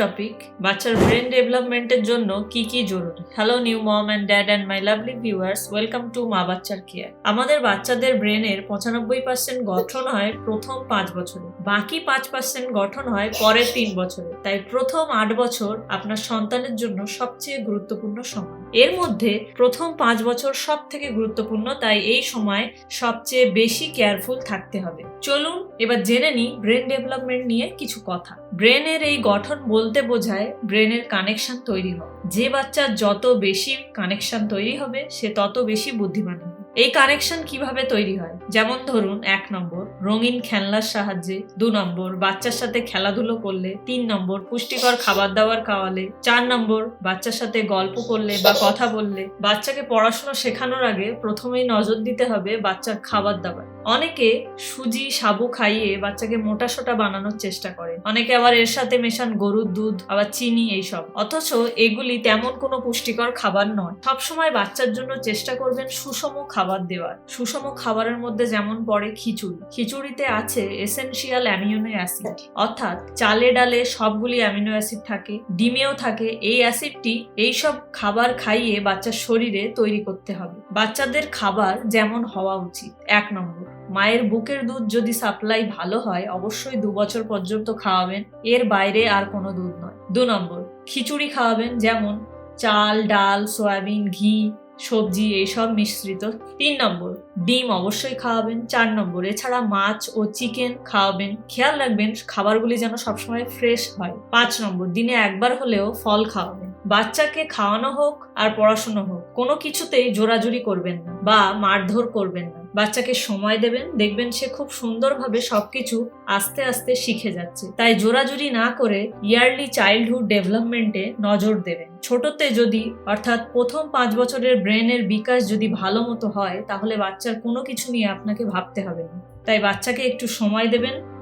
Topic বাচ্চার brain ডেভেলপমেন্টের জন্য কি কি জরুরি? Hello new mom and dad and my lovely viewers welcome to মা বাচ্চার কেয়ার আমাদের বাচ্চাদের ব্রেনের পঁচানব্বই পার্সেন্ট গঠন হয় প্রথম পাঁচ বছরে, বাকি পাঁচ পার্সেন্ট গঠন হয় পরের তিন বছরে। তাই প্রথম আট বছর আপনার সন্তানের জন্য সবচেয়ে গুরুত্বপূর্ণ সময়। এর মধ্যে প্রথম পাঁচ বছর সব থেকে গুরুত্বপূর্ণ, তাই এই সময় সবচেয়ে বেশি কেয়ারফুল থাকতে হবে। চলুন এবার জেনে নিই ব্রেন ডেভেলপমেন্ট নিয়ে কিছু কথা। ব্রেনের এই গঠন বলতে বোঝায় ব্রেনের কানেকশন তৈরি হওয়া। যে বাচ্চার যত বেশি কানেকশন তৈরি হবে, সে তত বেশি বুদ্ধিমান হবে। এই কানেকশন কীভাবে তৈরি হয়? যেমন ধরুন, এক নম্বর, রঙিন খেলনার সাহায্যে। দু নম্বর, বাচ্চার সাথে খেলাধুলো করলে। তিন নম্বর, পুষ্টিকর খাবার দাবার খাওয়ালে। চার নম্বর, বাচ্চার সাথে গল্প করলে বা কথা বললে। বাচ্চাকে পড়াশোনা শেখানোর আগে প্রথমেই নজর দিতে হবে বাচ্চার খাবার দাবার। অনেকে সুজি, সাবু খাইয়ে বাচ্চাকে মোটা সোটা বানানোর চেষ্টা করে। অনেকে আবার এর সাথে মেশান গরুর দুধ, আবার চিনি এইসব। অথচ এগুলি তেমন কোনো পুষ্টিকর খাবার নয়। সবসময় বাচ্চার জন্য চেষ্টা করবেন সুষম খাবার দেওয়ার। সুষম খাবারের মধ্যে যেমন পড়ে খিচুড়ি। খিচুড়িতে আছে এসেনশিয়াল অ্যামিনো অ্যাসিড অর্থাৎ চালে ডালে সবগুলি অ্যামিনো অ্যাসিড থাকে, ডিমেও থাকে। এই অ্যাসিডটি এইসব খাবার খাইয়ে বাচ্চার শরীরে তৈরি করতে হবে। বাচ্চাদের খাবার যেমন হওয়া উচিত। এক নম্বর। মায়ের বুকের দুধ যদি সাপ্লাই ভালো হয়, অবশ্যই দু বছর পর্যন্ত খাওয়াবেন। এর বাইরে আর কোনো দুধ নয়। দু নম্বর, খিচুড়ি খাওয়াবেন যেমন চাল, ডাল, সয়াবিন, ঘি, সবজি এইসব মিশ্রিত। তিন নম্বর, ডিম অবশ্যই খাওয়াবেন। চার নম্বর, এছাড়া মাছ ও চিকেন খাওয়াবেন। খেয়াল রাখবেন, খাবারগুলি যেন সবসময় ফ্রেশ হয়। পাঁচ নম্বর, দিনে একবার হলেও ফল খাওয়াবেন। বাচ্চাকে খাওয়ানো হোক আর পড়াশুনো হোক, কোনো কিছুতেই জোরাজুরি করবেন না বা মারধর করবেন না। বাচ্চাকে সময় দেবেন, দেখবেন সে খুব সুন্দরভাবে সবকিছু আস্তে আস্তে শিখে যাচ্ছে। তাই জোরাজুরি না করে ইয়ারলি চাইল্ডহুড ডেভেলপমেন্টে নজর দেবেন। ছোটতে যদি, অর্থাৎ প্রথম পাঁচ বছরের ব্রেনের বিকাশ যদি ভালো মতো হয়, তাহলে বাচ্চার কোনো কিছু নিয়ে আপনাকে ভাবতে হবে না। তাই বাচ্চাকে একটু সময় দেবেন